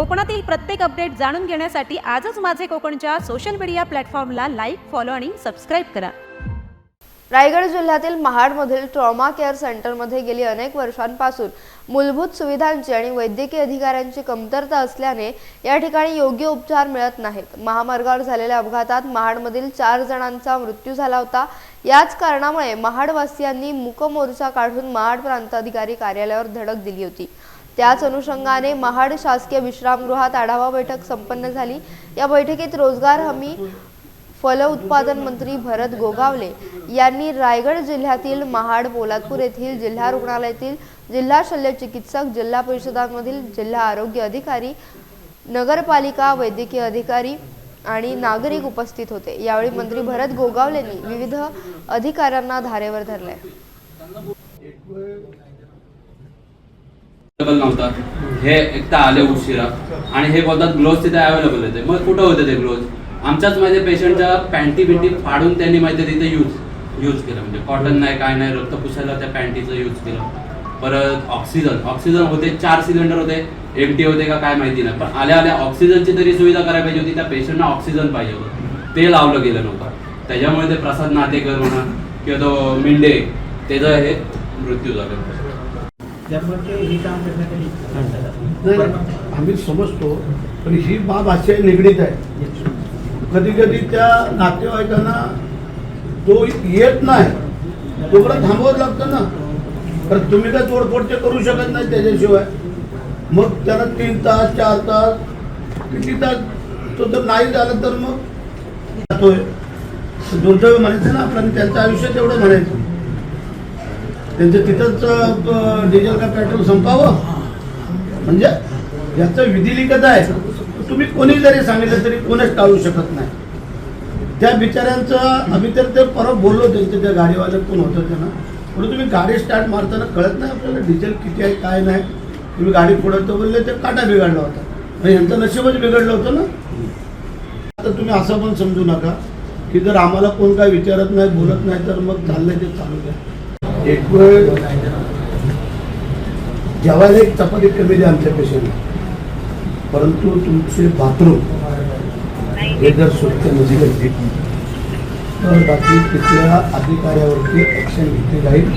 कोकणातील प्रत्येक अपडेट जाणून घेण्यासाठी आजच माझे कोकणच्या सोशल मीडिया प्लॅटफॉर्मला लाईक फॉलो आणि सबस्क्राईब करा. रायगड जिल्ह्यातील महाडमधील ट्रॉमा केअर सेंटरमध्ये गेली अनेक वर्षांपासून मूलभूत सुविधांची आणि वैद्यकीय अधिकाऱ्यांची कमतरता असल्याने या ठिकाणी योग्य उपचार मिळत नाहीत. महामार्गावर झालेल्या अपघातात महाडमधील चार जणांचा मृत्यू झाला होता. याच कारणामुळे महाडवासियांनी मुकमोर्चा काढून महाड प्रांताधिकारी कार्यालयावर धडक दिली होती. त्याच अनुषंगाने महाड शासकीय विश्रामगृहात आढावा बैठक संपन्न झाली. या बैठकीत रोजगार हमी फल उत्पादन मंत्री भरत गोगावले यांनी रायगड जिल्ह्यातील महाड पोलादपूर येथील जिल्हा रुग्णालयातील जिल्हा शल्य चिकित्सक जिल्हा परिषदांमधील जिल्हा आरोग्य अधिकारी नगरपालिका वैद्यकीय अधिकारी आणि नागरिक उपस्थित होते. यावेळी मंत्री भरत गोगावलेंनी विविध अधिकाऱ्यांना धारेवर धरले. नव्हता. हे एक तर आले उशिरा. आणि हे बोलतात ग्लोव्ह तिथे अवेलेबल होते. मग कुठं होते ते ग्लोव्ह आमच्याच माहिती पेशंटच्या पॅन्टी बिंटी फाडून त्यांनी माहिती तिथे यूज यूज केलं. म्हणजे कॉटन नाही काय नाही रक्त पुसायला त्या पॅन्टीचं यूज केलं. परत ऑक्सिजन ऑक्सिजन होते चार सिलेंडर होते. एमटी होते का काय माहिती नाही. पण आल्या आल्या ऑक्सिजनची तरी सुविधा करायला पाहिजे होती. त्या पेशंटना ऑक्सिजन पाहिजे होतं. ते लावलं गेलं नव्हतं. त्याच्यामुळे ते प्रसाद नातेकर म्हणा किंवा तो मिंडे त्याचं हे मृत्यू झाले. त्यामुळे ते हे काम करण्यासाठी नाही, आम्ही समजतो पण ही बाब अशी निगडीत आहे. कधी कधी त्या नातेवाईकांना तो येत नाही. तोपर्यंत थांबवावं लागतं ना. तर तुम्ही काय तोडफोड ते करू शकत नाही त्याच्याशिवाय. मग त्याला तीन तास चार तास किती तास तो जर नाही झालं तर मग जातोय. दुर्दैव म्हणायचं ना आपण त्यांचं आयुष्य तेवढं म्हणायचं. त्यांचं तिथंच डिझेल का पेट्रोल संपावं. म्हणजे याचं विधिलिखत आहे. तुम्ही कोणी जरी सांगितलं तरी कोणच टाळू शकत नाही. त्या बिचाऱ्यांचं आम्ही तर ते परत बोललो त्यांच्या त्या गाडीवाल्या कोण होतं त्यांना. म्हणून तुम्ही गाडी स्टार्ट मारताना कळत नाही आपल्याला डिझेल किती आहे काय नाही. तुम्ही गाडी पुढं तर बोलले ते काटा बिघडला होता. मग यांचं नशीबच बिघडलं होतं ना. आता तुम्ही असं पण समजू नका की जर आम्हाला कोण काय विचारत नाही बोलत नाही तर मग चाललंय ते चालू द्या. जेवायला एक चपाती कमी द्या आमच्या पेशंट परंतु तुमचे बाथरूम हे जर स्वच्छ नदीकडे घेतली तर बाकी तिथल्या अधिकाऱ्यावरती ऍक्शन घेतले जाईल